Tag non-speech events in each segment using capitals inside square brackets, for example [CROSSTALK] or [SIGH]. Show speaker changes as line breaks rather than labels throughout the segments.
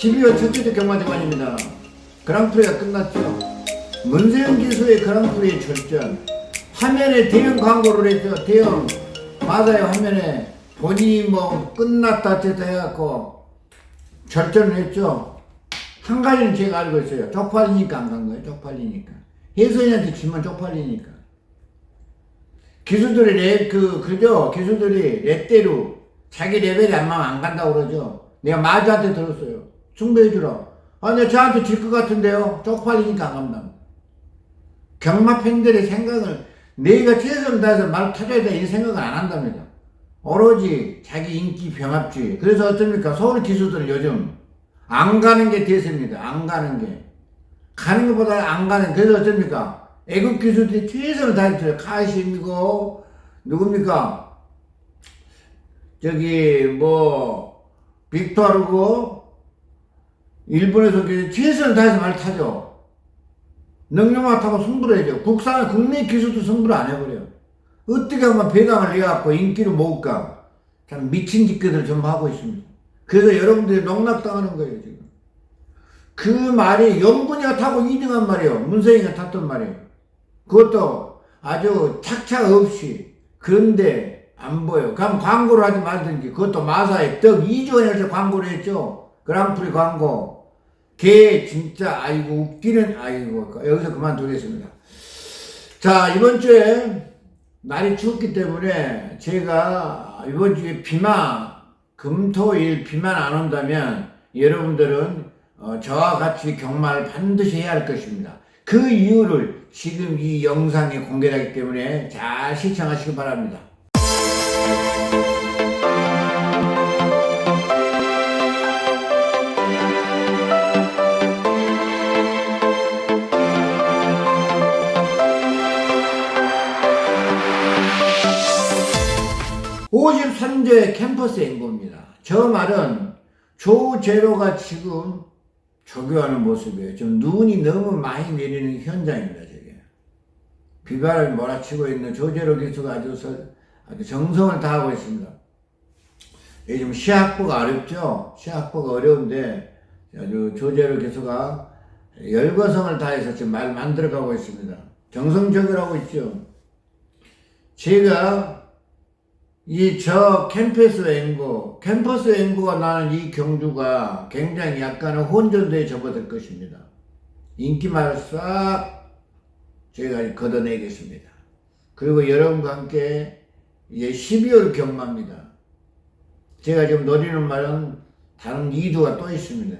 자, 12월 첫째 주 경마대관입니다. 그랑프리가 끝났죠. 문세영 기수의 그랑프리 출전. 화면에 대형 광고를 했죠. 대형. 맞아요, 화면에. 본인이 뭐 끝났다 됐다 해갖고 절전을 했죠. 한 가지는 제가 알고 있어요. 쪽팔리니까 안 간 거예요. 쪽팔리니까. 혜선이한테 지면 쪽팔리니까. 기수들이 랩, 그, 그죠? 기수들이 랩대로 자기 레벨이 안 맞으면 안 간다고 그러죠. 내가 마주한테 들었어요. 충배해주라. 아, 내가 저한테 질 것 같은데요? 쪽팔리니까 안 간다. 경마 팬들의 생각을 내가 최선을 다해서 말 타줘야 돼. 이 생각을 안 한답니다. 오로지 자기 인기 병합주의. 그래서 어떻습니까? 서울 기수들은 요즘 안 가는 게 대세입니다. 안 가는 게. 가는 것보다 안 가는, 그래서 어떻습니까? 애국 기수들이 최선을 다했어요. 카심이고, 누굽니까? 저기, 뭐, 빅토르고, 일본에서 그 최선을 다해서 말 타죠. 능력만 타고 승부를 해죠. 국산, 국내 기수도 승부를 안 해버려요. 어떻게 하면 배당을 내갖고 인기를 모을까? 참 미친 짓거리를 좀 하고 있습니다. 그래서 여러분들이 농락당하는 거예요, 지금. 그 말이 영분이가 타고 2등한 말이에요. 문세영이가 탔던 말이에요. 그것도 아주 착착 없이. 그런데 안 보여. 그럼 광고를 하지 말든지. 그것도 마사의 떡 2조 원에서 광고를 했죠. 그랑프리 광고. 걔 진짜 아이고 웃기는 아이고 여기서 그만두겠습니다. 자 이번 주에 날이 추웠기 때문에 제가 이번 주에 비만 금토일 비만 안 온다면 여러분들은 어, 저와 같이 경마를 반드시 해야 할 것입니다. 그 이유를 지금 이 영상에 공개하기 때문에 잘 시청하시기 바랍니다. 53조의 캠퍼스 앵보입니다. 저 말은 조제로가 지금 조교하는 모습이에요. 좀 눈이 너무 많이 내리는 현장입니다. 저게. 비바람이 몰아치고 있는 조제로 기수가 아주, 서, 아주 정성을 다하고 있습니다. 요즘 시학부가 어렵죠? 시학부가 어려운데 아주 조제로 기수가 열거성을 다해서 지금 말 만들어가고 있습니다. 정성적으로 하고 있죠. 제가 이 저 캠퍼스 앵고, 캠퍼스 앵고가 나는 이 경주가 굉장히 약간의 혼전도에 접어들 것입니다. 인기말을 싹 저희가 걷어내겠습니다. 그리고 여러분과 함께 이제 12월 경마입니다. 제가 지금 노리는 말은 다른 이두가 또 있습니다.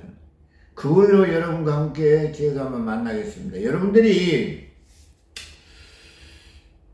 그걸로 여러분과 함께 제가 한번 만나겠습니다. 여러분들이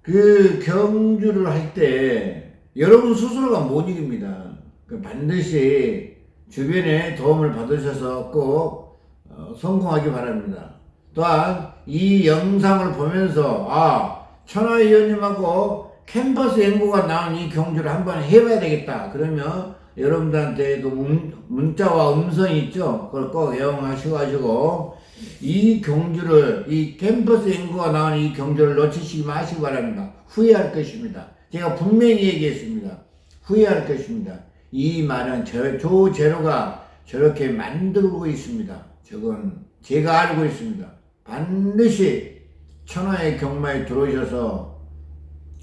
그 경주를 할때 여러분 스스로가 못 이깁니다. 그 반드시 주변에 도움을 받으셔서 꼭 어, 성공하기 바랍니다. 또한 이 영상을 보면서 아 천하 의원님하고 캠퍼스 연구가 나온 이 경주를 한번 해봐야 되겠다. 그러면 여러분들한테 그 문, 문자와 음성이 있죠. 그걸 꼭 애용하셔가지고 이 경주를 이 캠퍼스 연구가 나온 이 경주를 놓치시지 마시기 바랍니다. 후회할 것입니다. 제가 분명히 얘기했습니다. 후회할 것입니다. 이 말은 저, 조 제로가 저렇게 만들고 있습니다. 저건 제가 알고 있습니다. 반드시 천하의 경마에 들어오셔서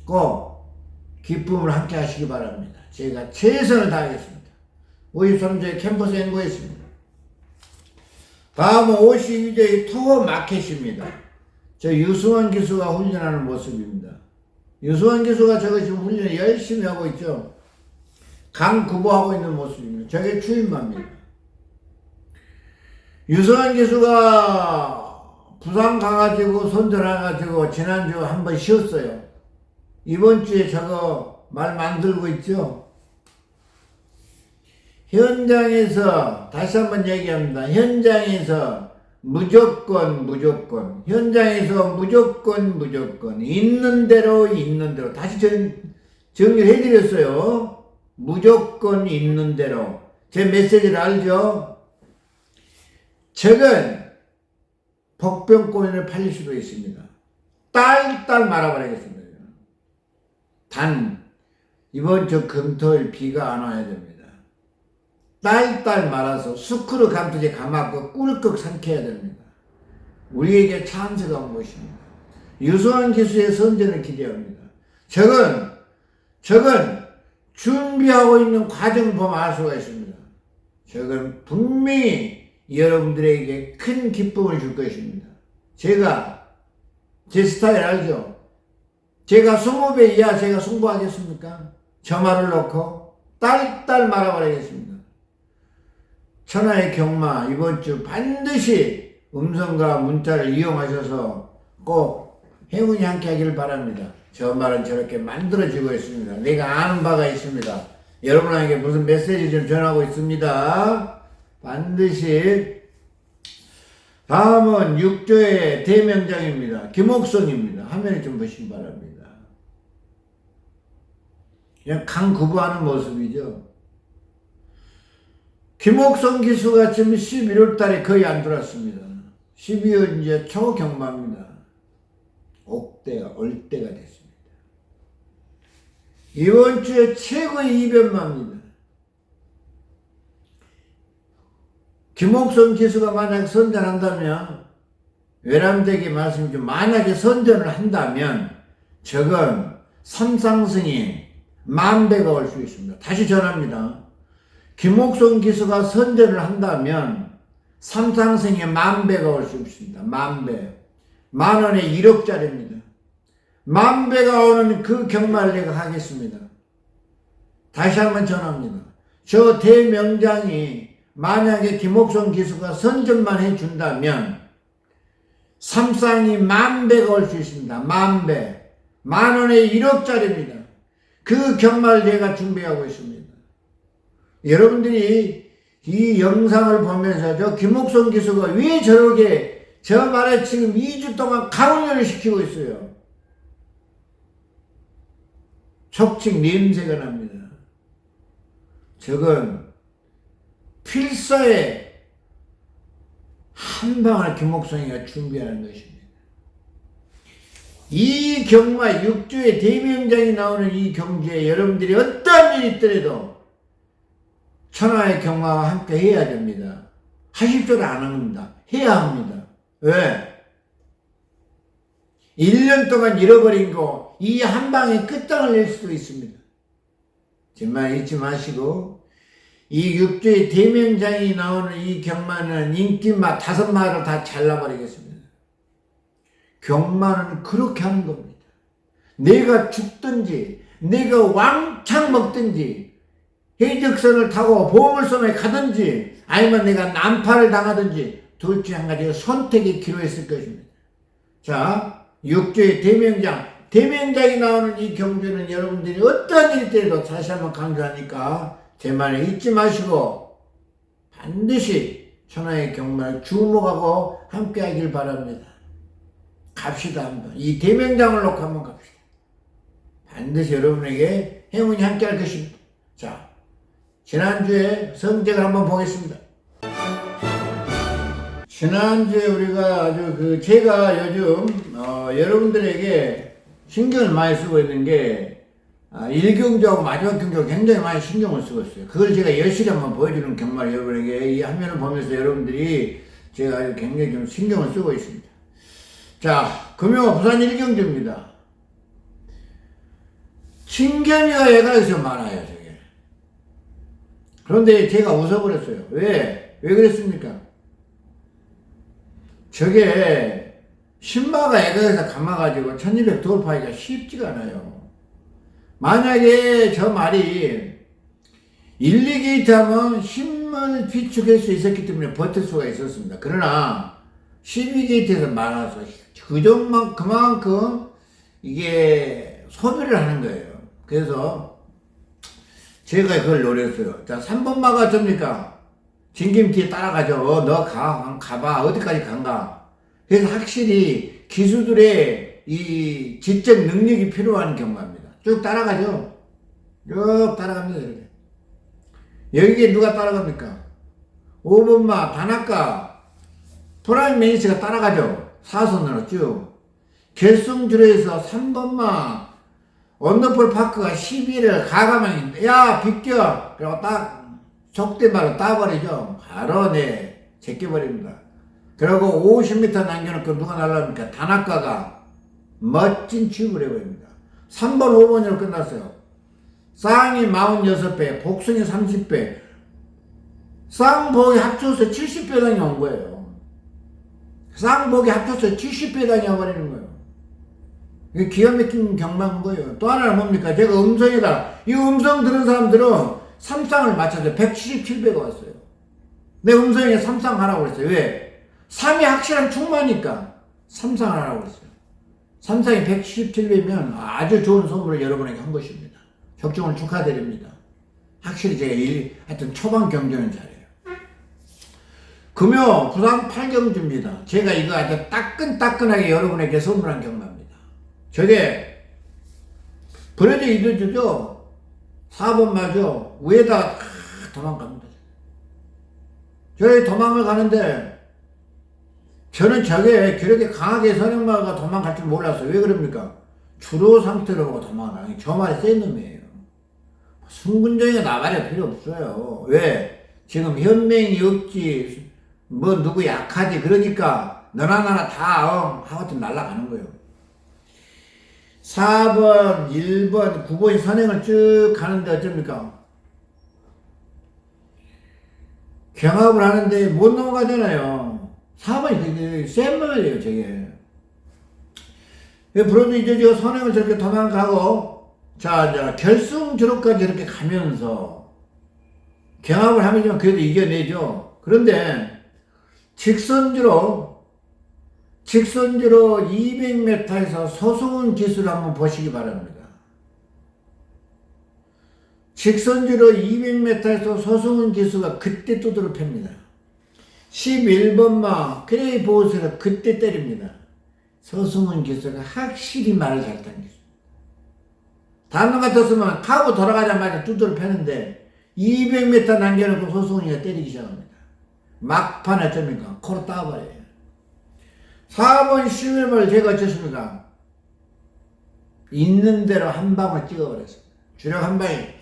꼭 기쁨을 함께 하시기 바랍니다. 제가 최선을 다하겠습니다. 53조의 캠퍼스 연구했습니다. 다음은 52조의 투어 마켓입니다. 저 유수원 기수가 훈련하는 모습입니다. 유수원 기수가 저거 지금 훈련 열심히 하고 있죠. 강 구보하고 있는 모습입니다. 저게 추임마입니다. 유수원 기수가 부산 가가지고 손절해가지고 지난주 한번 쉬었어요. 이번 주에 저거 말 만들고 있죠. 현장에서 다시 한번 얘기합니다. 현장에서 무조건 무조건 현장에서 무조건 무조건 있는 대로 있는 대로 다시 정, 정리해 드렸어요. 무조건 있는 대로 제 메시지를 알죠? 적은 복병권을 팔릴 수도 있습니다. 딸딸 말아버리겠습니다. 단 이번 주 금토일 비가 안 와야 됩니다. 딸딸 말아서 수크로 감듯이 감았고 꿀꺽 삼켜야 됩니다. 우리에게 찬스가 온 것입니다. 유소한 기수의 선전을 기대합니다. 적은, 적은 준비하고 있는 과정을 보면 알 수가 있습니다. 적은 분명히 여러분들에게 큰 기쁨을 줄 것입니다. 제가, 제 스타일 알죠? 제가 20배 이하 제가 승부하겠습니까? 저 말을 놓고 딸딸 말아버리겠습니다. 천하의 경마 이번 주 반드시 음성과 문자를 이용하셔서 꼭 행운이 함께 하기를 바랍니다. 저 말은 저렇게 만들어지고 있습니다. 내가 아는 바가 있습니다. 여러분에게 무슨 메시지 좀 전하고 있습니다. 반드시 다음은 6조의 대명장입니다. 김옥성입니다. 화면에 좀 보시기 바랍니다. 그냥 강 구부하는 모습이죠. 김옥성 기수가 지금 11월 달에 거의 안 들어왔습니다. 12월 이제 초경마입니다. 옥대가, 올 때가 됐습니다. 이번 주에 최고의 이변마입니다. 김옥성 기수가 만약 선전한다면, 외람되게 말씀 좀 만약에 선전을 한다면, 적은 삼상승이 만배가 올 수 있습니다. 다시 전합니다. 김옥성 기수가 선전을 한다면 삼상승에 만배가 올 수 있습니다. 만배. 만원에 1억짜리입니다. 만배가 오는 그 경마를 내가 하겠습니다. 다시 한번 전합니다. 저 대명장이 만약에 김옥성 기수가 선전만 해준다면 삼상이 만배가 올 수 있습니다. 만배. 만원에 1억짜리입니다. 그 경마를 내가 준비하고 있습니다. 여러분들이 이 영상을 보면서 저 김옥성 기수가 왜 저렇게 저 말에 지금 2주 동안 강훈련을 시키고 있어요. 촉칙 냄새가 납니다. 저건 필사의 한 방을 김옥성이가 준비하는 것입니다. 이 경마 6주의 대명장이 나오는 이 경주에 여러분들이 어떤 일이 있더라도 천하의 경마와 함께 해야 됩니다. 하실 줄안 합니다. 해야 합니다. 왜? 1년 동안 잃어버린 거, 이 한 방에 끝장을 낼 수도 있습니다. 정말 잊지 마시고, 이 육주의 대명장이 나오는 이 경마는 인기마 다섯 마를 다 잘라버리겠습니다. 경마는 그렇게 하는 겁니다. 내가 죽든지, 내가 왕창 먹든지, 해적선을 타고 보물섬에 가든지, 아니면 내가 난파를 당하든지, 둘 중 한 가지 선택의 기로했을 것입니다. 자, 육조의 대명장, 대명장이 나오는 이 경주는 여러분들이 어떤 일이 때도 다시 한번 강조하니까 제 말을 잊지 마시고 반드시 천하의 경마를 주목하고 함께 하길 바랍니다. 갑시다 한번. 이 대명장을 놓고 한번 갑시다. 반드시 여러분에게 행운이 함께 할 것입니다. 자, 지난주에 성적을 한번 보겠습니다. 지난주에 우리가 아주 그 제가 요즘 어, 여러분들에게 신경을 많이 쓰고 있는 게 아, 1경주하고 마지막 경주하고 굉장히 많이 신경을 쓰고 있어요. 그걸 제가 열심히 한번 보여주는 경마를 여러분에게 이 화면을 보면서 여러분들이 제가 굉장히 좀 신경을 쓰고 있습니다. 자, 금요 부산 1경주입니다. 친견이가 얘가 여기서 많아요, 저게. 그런데 제가 웃어버렸어요. 왜? 왜 그랬습니까? 저게 신마가 애가에서 감아가지고 1200 돌파하기가 쉽지가 않아요. 만약에 저 말이 1, 2게이트 하면 힘을 비축할 수 있었기 때문에 버틸 수가 있었습니다. 그러나 12게이트에서 많아서 그 그만큼 이게 소비를 하는 거예요. 그래서 제가 그걸 노렸어요. 자, 3번 마가 접니까? 진김 뒤에 따라가죠. 어, 너 가, 가봐. 어디까지 간가. 그래서 확실히 기수들의 이 지적 능력이 필요한 경우입니다. 쭉 따라가죠. 쭉 따라갑니다. 이렇게. 여기에 누가 따라갑니까? 5번마, 다나카, 프라임 메이스가 따라가죠. 사선으로 쭉. 결승줄에서 3번마, 언더폴 파크가 12를 가가면, 야, 비껴! 그리고 딱 속된 말로 따버리죠. 바로 내 제껴버립니다. 그리고 50m 남겨놓고 누가 날라옵니까? 단학가가 멋진 취급을 해버립니다. 3번, 5번으로 끝났어요. 쌍이 46배, 복숭이 30배, 쌍복이 합쳐서 70배당이 온 거예요. 쌍복이 합쳐서 70배당이 와버리는 거예요. 기가 막힌 경마인 거예요. 또 하나는 뭡니까? 제가 음성이다. 이 음성 들은 사람들은 삼상을 맞춰서 177배가 왔어요. 내 음성에 삼상 하라고 그랬어요. 왜? 3이 확실한 충마니까 삼상을 하라고 그랬어요. 삼상이 177배면 아주 좋은 선물을 여러분에게 한 것입니다. 적중을 축하드립니다. 확실히 제가 일, 하여튼 초반 경쟁은 잘해요. 금요 부산 8경주입니다. 제가 이거 아주 따끈따끈하게 여러분에게 선물한 경마입니다. 저게 브레드 이드주죠. 4번 마죠. 위에다가 탁 도망갑니다. 저희 도망을 가는데 저는 저게 그렇게 강하게 선행마가 도망갈 줄 몰랐어요. 왜 그럽니까? 주로 상태로 도망가는 저 말이 센 놈이에요. 승군정이가 나발이 필요 없어요. 왜? 지금 현명이 없지, 뭐 누구 약하지, 그러니까 너나 나나 다 어, 하여튼 날아가는 거예요. 4번, 1번, 9번이 선행을 쭉 가는데 어쩝니까? 경합을 하는데 못 넘어가잖아요. 4번이 되게 센 말이에요, 저게. 브로드 이제 저 선행을 저렇게 도망가고, 자, 이제 결승 주로까지 이렇게 가면서, 경합을 하면 그래도 이겨내죠. 그런데, 직선주로, 직선주로 200m에서 소승훈 기술을 한번 보시기 바랍니다. 직선주로 200m에서 소승훈 기수가 그때 두드러 팹니다. 11번마 크레이 보스가 그때 때립니다. 서승훈 기수가 확실히 말을 기수. 다른 것 같았으면 카고 돌아가자마자 두드러 패는데 200m 남겨놓고 서승훈이가 때리기 시작합니다. 막판에 어쩝니까? 코로 따버려요. 4번 11번을 제가 어쨌습니까? 있는 대로 한 방을 찍어버렸습니다. 주력 한 방에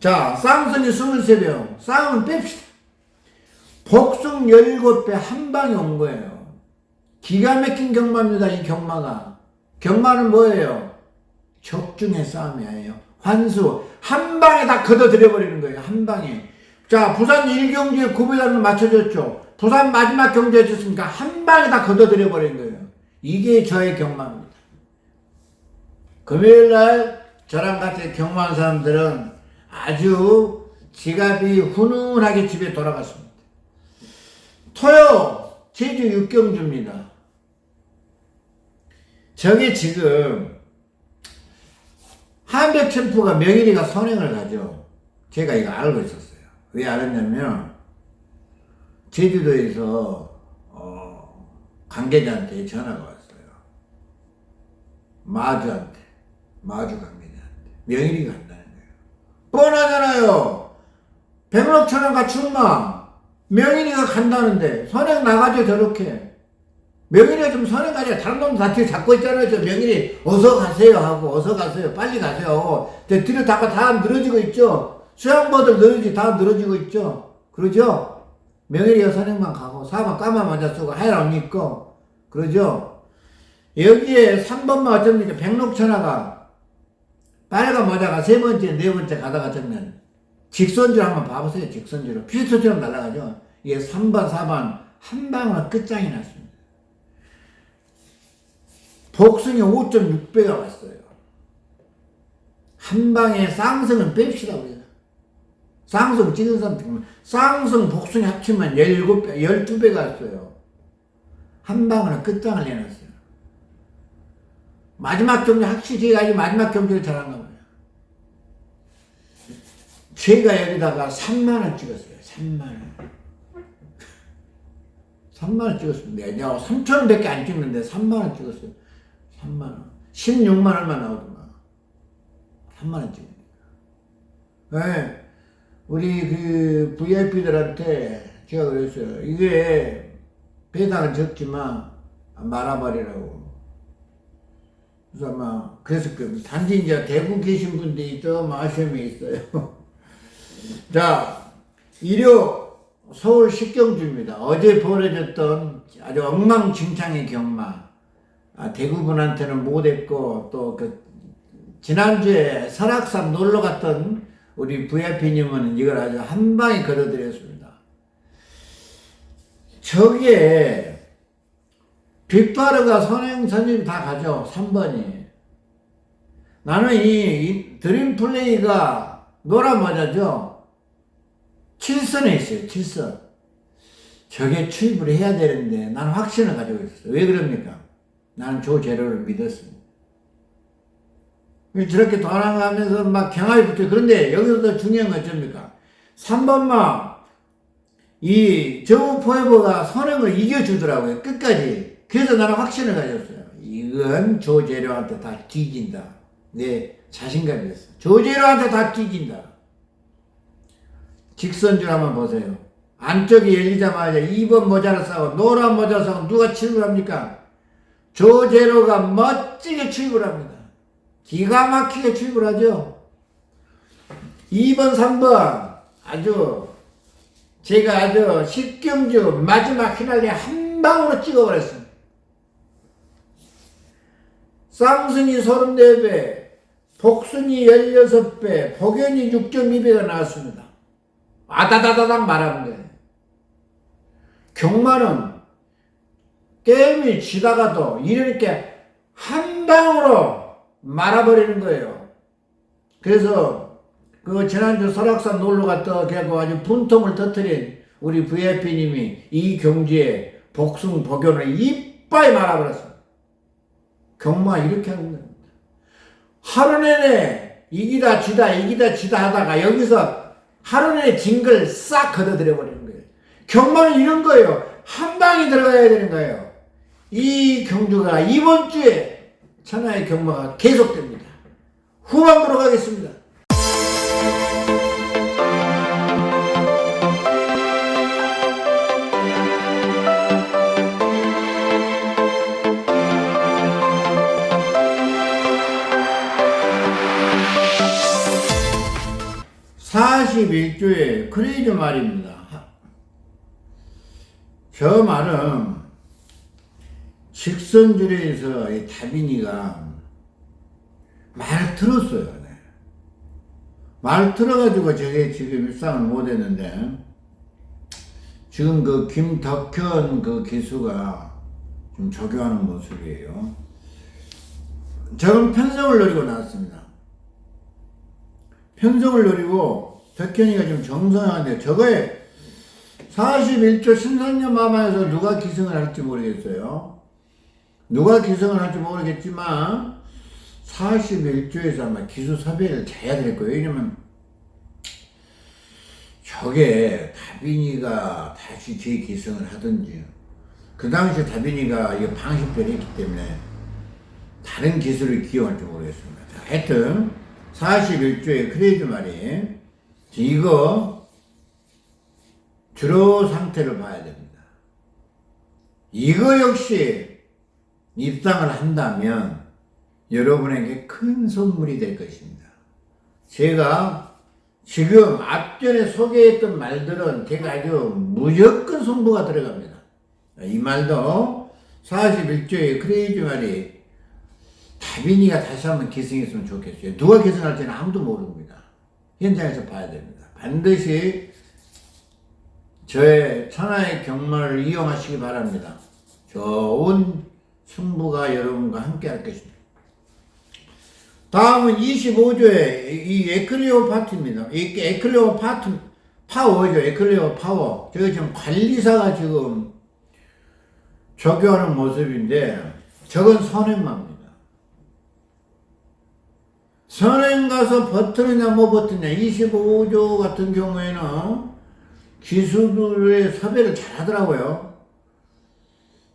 자, 쌍선이 23명. 쌍은 뺍시다. 복숭 17배 한 방에 온 거예요. 기가 막힌 경마입니다, 이 경마가. 경마는 뭐예요? 적중의 싸움이 에요. 환수. 한 방에 다 걷어들여버리는 거예요, 한 방에. 자, 부산 1경주에 9배당을 맞춰줬죠. 부산 마지막 경주였습니까? 한 방에 다 걷어들여 버린 거예요. 이게 저의 경마입니다. 금요일 날 저랑 같이 경마한 사람들은 아주 지갑이 훈훈하게 집에 돌아갔습니다. 토요 제주 육경주입니다. 저게 지금 한백 챔프가 명일이가 선행을 가죠. 제가 이거 알고 있었어요. 왜 알았냐면 제주도에서 어, 관계자한테 전화가 왔어요. 마주한테 마주 관계자한테. 명일이가 간다는 거예요. 뻔하잖아요. 백록천원과 출마. 명인이가 간다는데 선행 나가죠 저렇게. 명인이가 좀 선행 가죠 다른 놈들 다 뒤에 잡고 있잖아요. 저 명인이 어서 가세요 하고 어서 가세요. 빨리 가세요. 하고 뒤로 다가 다 늘어지고 있죠 수양보들 늘어지 다 늘어지고 있죠 그러죠 명인이가 선행만 가고 사방 까만 모자 쓰고 하얀 옷 입고 그러죠 여기에 3번만 어쩝니까 백록천하가 빨간 모자가 세 번째 네 번째 가다가 정면 직선주로 한번 봐보세요. 직선주로. 피스토처럼 날아가죠. 이게 3번, 4번 한 방으로 끝장이 났습니다. 복숭이 5.6배가 왔어요. 한 방에 쌍성은 뺍시다 우리가. 쌍성 찍은 사람 보면 쌍성 복숭이 합치면 17배, 12배가 왔어요. 한 방으로 끝장을 내놨어요. 마지막 경기 확실히 아직 마지막 경기를 잘한 겁니다. 제가 여기다가 3만원 찍었어요. 3만원. 3만원 찍었습니다. 내가 3천원 밖에 안 찍는데 3만원 찍었어요. 3만원. 16만원만 나오더만. 3만원 찍으니까. 네. 우리 그 VIP들한테 제가 그랬어요. 이게 배당은 적지만 말아버리라고. 그래서 아마 그래서 그 단지 이제 대구 계신 분들이 좀 아쉬움이 있어요. [LAUGHS] 자, 일요 서울 식경주입니다. 어제 벌어졌던 아주 엉망진창의 경마. 아, 대구분한테는 못했고 또 그 지난주에 설악산 놀러 갔던 우리 VIP님은 이걸 아주 한 방에 걸어드렸습니다. 저기에 빅바르가 선행 선임 다 가죠. 3번이. 나는 이, 이 드림 플레이가 노란 모자죠. 7선에 있어요. 7선. 저게 출입을 해야 되는데 나는 확신을 가지고 있었어요. 왜 그럽니까? 나는 조 재료를 믿었습니다. 저렇게 돌아가면서 막 경합이 붙어요. 그런데 여기서 더 중요한 건 어쩝니까? 3번만 이 저우 포에버가 선행을 이겨주더라고요. 끝까지. 그래서 나는 확신을 가졌어요. 이건 조재료한테 다 뒤진다. 내 자신감이 있어. 조재료한테 다 뒤진다. 직선줄 한번 보세요. 안쪽이 열리자마자 2번 모자를 싸고 노란 모자를 싸고 누가 출입을 합니까? 조제로가 멋지게 출입을 합니다. 기가 막히게 출입을 하죠. 2번, 3번 아주 제가 아주 식경주 마지막 휘날리 한 방으로 찍어버렸습니다. 쌍순이 34배, 복순이 16배, 복연이 6.2배가 나왔습니다. 아다다다닥 말하면 돼. 경마는 게임이 지다가도 이렇게 한 방으로 말아버리는 거예요. 그래서 그 지난주 설악산 놀러 갔다 그래고 아주 분통을 터뜨린 우리 VIP님이 이 경지에 복숭 복연을 이빠이 말아버렸어. 경마 이렇게 하는 겁니다. 하루 내내 이기다 지다 이기다 지다 하다가 여기서 하루 내내 진걸싹 걷어들여 버리는 거예요. 경마는 이런 거예요. 한 방이 들어가야 되는 거예요. 이 경주가 이번 주에 천하의 경마가 계속됩니다. 후반부로 가겠습니다. (41조의) 크레이즈 말입니다 저 말은 직선줄에서 이 다빈이가 말을 들었어요. 네. 말을 들어가지고 저게 지금 일상을 못했는데 지금 그 김덕현 그 기수가 좀 적용하는 모습이에요. 저는 편성을 노리고 나왔습니다. 편성을 노리고 덕현이가 좀 정성한데 저거에 41조 신선녀 마마에서 누가 기승을 할지 모르겠어요. 누가 기승을 할지 모르겠지만 41조에서 아마 기수 섭외를 잘해야 될 거예요. 왜냐면 저게 다빈이가 다시 재기승을 하든지 그 당시 다빈이가 이거 방식대로 했기 때문에 다른 기술을 기용할지 모르겠습니다. 하여튼 41조의 크레이즈 말이 이거 주로 상태를 봐야 됩니다. 이거 역시 입상을 한다면 여러분에게 큰 선물이 될 것입니다. 제가 지금 앞전에 소개했던 말들은 제가 아주 무조건 승부가 들어갑니다. 이 말도 41조의 크레이지 말이 다빈이가 다시 한번 기승했으면 좋겠어요. 누가 기승할지는 아무도 모릅니다. 현장에서 봐야 됩니다. 반드시 저의 천하의 경마를 이용하시기 바랍니다. 좋은 승부가 여러분과 함께 할 것입니다. 다음은 25조의 이 에클리오 파트입니다. 이 에클리오 파트, 파워죠. 에클리오 파워. 저게 지금 관리사가 지금 적용하는 모습인데, 저건 선행마입니다. 선행 가서 버티느냐, 못 버티느냐. 25조 같은 경우에는 기수들의 섭외를 잘 하더라고요.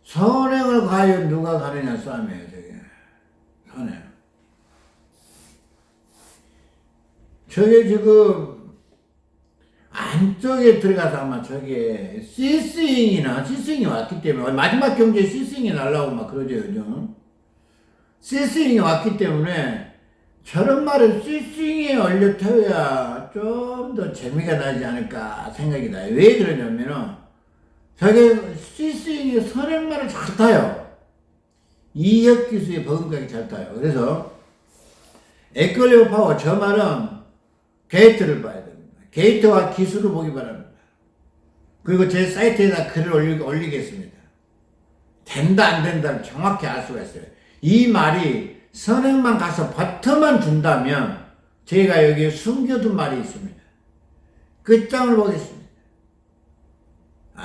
선행을 과연 누가 가느냐 싸움이에요, 저게. 선행. 저게 지금 안쪽에 들어가서 아마 저게 시스잉이나 시스잉이 왔기 때문에 마지막 경기에 시스잉이 날라오고 막 그러죠, 요즘. 시스잉이 왔기 때문에 저런 말을 싱싱에 올려 태워야 좀 더 재미가 나지 않을까 생각이 나요. 왜 그러냐면은 저게 싱싱에 선행 말을 잘 타요. 이혁 기수의 버금가게 잘 타요. 그래서 에클레오 파워 저 말은 게이트를 봐야 됩니다. 게이트와 기술을 보기 바랍니다. 그리고 제 사이트에다 글을 올리, 올리겠습니다. 된다 안 된다를 정확히 알 수가 있어요. 이 말이 선행만 가서 버터만 준다면 제가 여기에 숨겨둔 말이 있습니다. 끝장을 보겠습니다.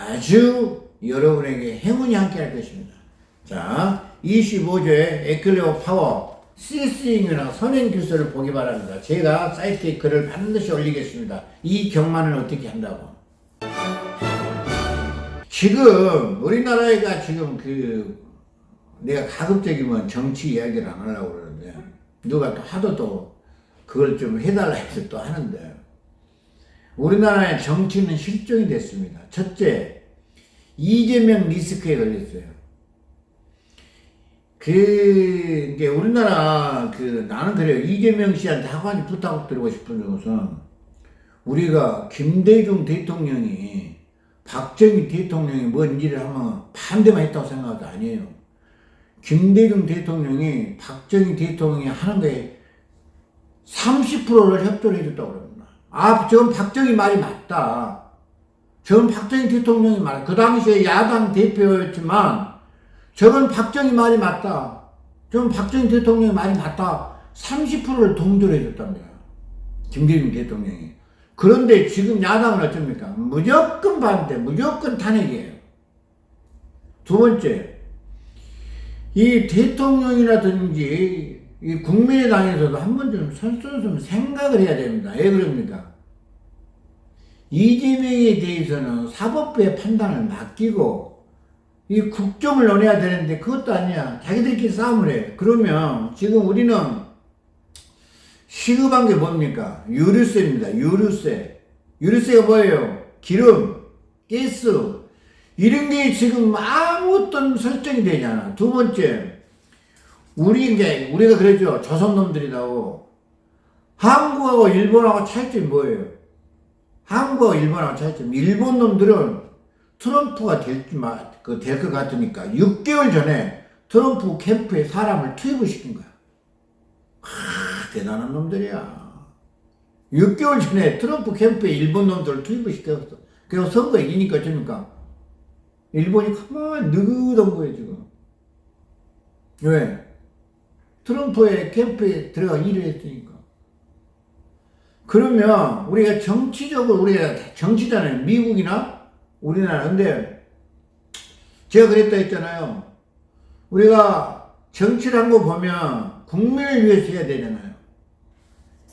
아주 여러분에게 행운이 함께할 것입니다. 자, 25조의 에클레오 파워 시스잉이나 선행 기술을 보기 바랍니다. 제가 사이트에 글을 반드시 올리겠습니다. 이 경만을 어떻게 한다고. 지금 우리나라가 지금 그 내가 가급적이면 정치 이야기를 안 하려고 그러는데 누가 또 하도 또 그걸 좀 해달라 해서 또 하는데 우리나라의 정치는 실종이 됐습니다. 첫째, 이재명 리스크에 걸렸어요. 그, 이게 우리나라, 그, 나는 그래요. 이재명 씨한테 하관이 부탁 드리고 싶은 것은 우리가 김대중 대통령이 박정희 대통령이 뭔 일을 하면 반대만 했다고 생각도 아니에요. 김대중 대통령이 박정희 대통령이 하는 거에 30%를 협조를 해줬다고 그럽니다. 아, 저건 박정희 말이 맞다. 저건 박정희 대통령이 말, 그 당시에 야당 대표였지만, 저건 박정희 말이 맞다. 저건 박정희 대통령의 말이 맞다. 30%를 동조를 해줬답니다. 김대중 대통령이. 그런데 지금 야당은 어떻습니까? 무조건 반대, 무조건 탄핵이에요. 두 번째, 이 대통령이라든지 이 국민의당에서도 한번좀 선선좀 생각을 해야 됩니다. 왜 그럽니까? 이재명에 대해서는 사법부의 판단을 맡기고 이 국정을 논해야 되는데 그것도 아니야. 자기들끼리 싸움을 해. 그러면 지금 우리는 시급한 게 뭡니까? 유류세입니다. 유류세. 유류세가 뭐예요? 기름, 가스, 이런 게 지금 아무것도 설정이 되잖아. 두 번째, 우리 이제 우리가 그러죠. 조선 놈들이라고. 한국하고 일본하고 차이점이 뭐예요? 한국하고 일본하고 차이점. 일본 놈들은 트럼프가 될지 그될 것 같으니까 6개월 전에 트럼프 캠프에 사람을 투입을 시킨 거야. 하, 대단한 놈들이야. 6개월 전에 트럼프 캠프에 일본 놈들을 투입을 시켰어. 그래서 선거 이기니까 어니까 일본이 가만 느긋한 거예요, 지금. 왜? 트럼프의 캠프에 들어가 일을 했으니까. 그러면 우리가 정치적으로 우리가 정치잖아요. 미국이나 우리나라. 근데 제가 그랬다 했잖아요. 우리가 정치를 한 거 보면 국민을 위해서 해야 되잖아요.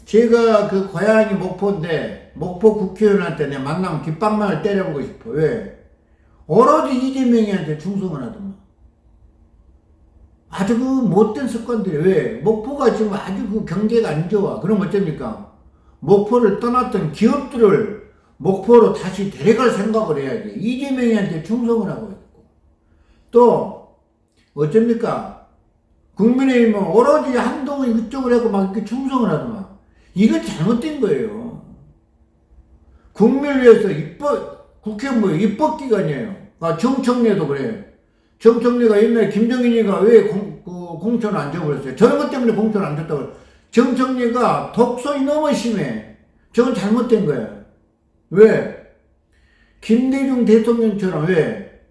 제가 그 고향이 목포인데 목포 국회의원한테 내가 만나면 뒷방망을 때려보고 싶어. 왜? 오로지 이재명이한테 충성을 하더만. 아주 그 못된 습관들이 왜? 목포가 지금 아주 그 경제가 안 좋아. 그럼 어쩝니까? 목포를 떠났던 기업들을 목포로 다시 데려갈 생각을 해야지. 이재명이한테 충성을 하고 있고. 또, 어쩝니까? 국민의힘은 오로지 한동훈 그쪽을 하고 막 이렇게 충성을 하더만. 이건 잘못된 거예요. 국민을 위해서 입법, 국회 뭐 입법기관이에요. 아, 정청래도 그래. 정청래가 옛날에 김정인이가 왜 공, 그 공천을 안 줘버렸어요? 저런 것 때문에 공천을 안 줬다고. 정청래가 독소이 너무 심해. 저건 잘못된 거야. 왜? 김대중 대통령처럼 왜?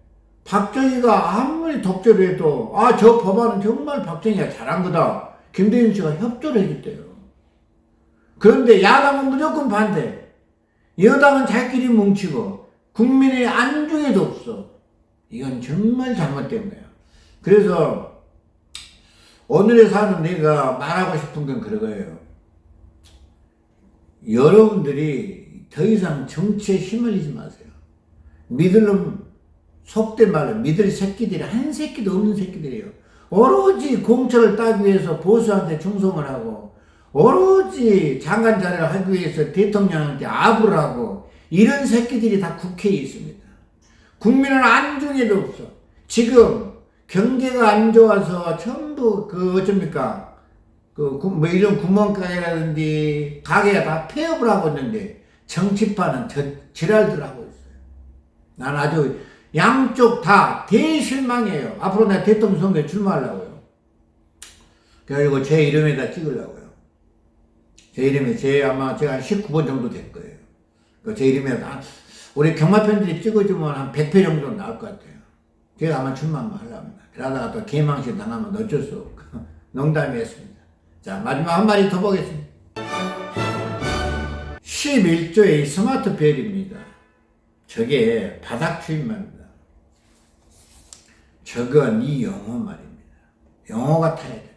박정희가 아무리 독재를 해도 아 저 법안은 정말 박정희가 잘한 거다. 김대중 씨가 협조를 해줬대요. 그런데 야당은 무조건 반대. 여당은 자기끼리 뭉치고 국민의 안중에도 없어. 이건 정말 잘못된 거예요. 그래서 오늘의 사는 내가 말하고 싶은 건 그거예요. 여러분들이 더 이상 정치에 휘말리지 마세요. 믿을 놈, 속된 말로 믿을 새끼들이 한 새끼도 없는 새끼들이에요. 오로지 공천을 따기 위해서 보수한테 충성을 하고 오로지 장관 자리를 하기 위해서 대통령한테 아부를 하고 이런 새끼들이 다 국회에 있습니다. 국민은 안중에도 없어. 지금 경제가 안 좋아서 전부 그 어쩝니까? 그, 구- 뭐 이런 구멍가게라든지 가게가 다 폐업을 하고 있는데 정치파는 저 지랄들 하고 있어요. 난 아주 양쪽 다 대실망이에요. 앞으로 내가 대통령 선거에 출마하려고요. 그래가지고 제 이름에다 찍으려고요. 제 이름에 제 아마 제가 한 19번 정도 될 거예요. 그제 이름에다 한- 우리 경마편들이 찍어주면 한 100표 정도 나올 것 같아요. 제가 아마 출마만 하려고. 그러다가 또 개망신 당하면 어쩔 수 없고 [LAUGHS] 농담이었습니다. 자 마지막 한 마디 더 보겠습니다. 11조의 스마트 벨입니다. 저게 바닥 추임말입니다. 저건 이 영어 말입니다. 영어가 타야 돼.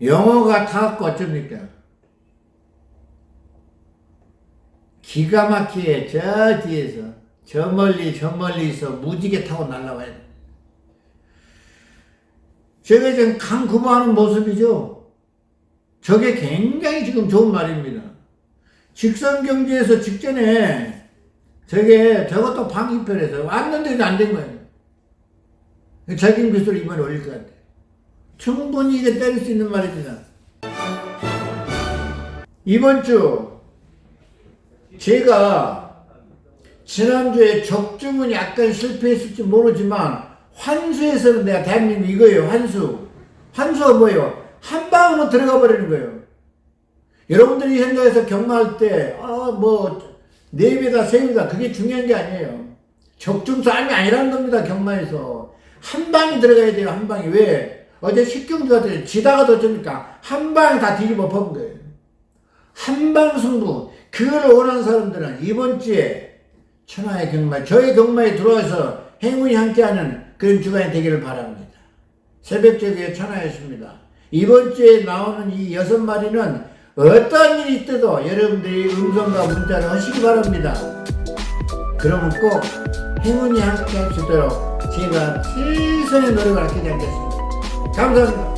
영어가 타갖고 어쩝니까? 기가 막히게 저 뒤에서 저 멀리 저 멀리서 무지개 타고 날라와야 돼. 저게 지금 강구마하는 모습이죠. 저게 굉장히 지금 좋은 말입니다. 직선 경제에서 직전에 저게 저것도 방위편에서 왔는데도 안 된 거예요. 자기 기술을 이번에 올릴 것 같아요. 충분히 이게 때릴 수 있는 말입니다. 이번 주 제가 지난주에 적중은 약간 실패했을지 모르지만 환수에서는 내가 대한민국 이거예요 환수. 환수가 뭐예요? 한 방으로 들어가 버리는 거예요. 여러분들이 생각해서 경마할 때 아 뭐 네배다 세배다 그게 중요한 게 아니에요. 적중 싸움이 아니라는 겁니다 경마에서. 한 방이 들어가야 돼요 한 방이. 왜? 어제 식경주가 들 지다가 뒀으니까? 한 방에 다 뒤집어 본 거예요. 한 방 승부. 그걸 원하는 사람들은 이번 주에 천하의 경마 저의 경마에 들어와서 행운이 함께하는 그런 주간이 되기를 바랍니다. 새벽적의 천하였습니다. 이번 주에 나오는 이 여섯 마리는 어떤 일이 있어도 여러분들이 음성과 문자를 하시기 바랍니다. 그러면 꼭 행운이 함께 할 수 있도록 제가 최선의 노력을 하지 않겠습니다. 감사합니다.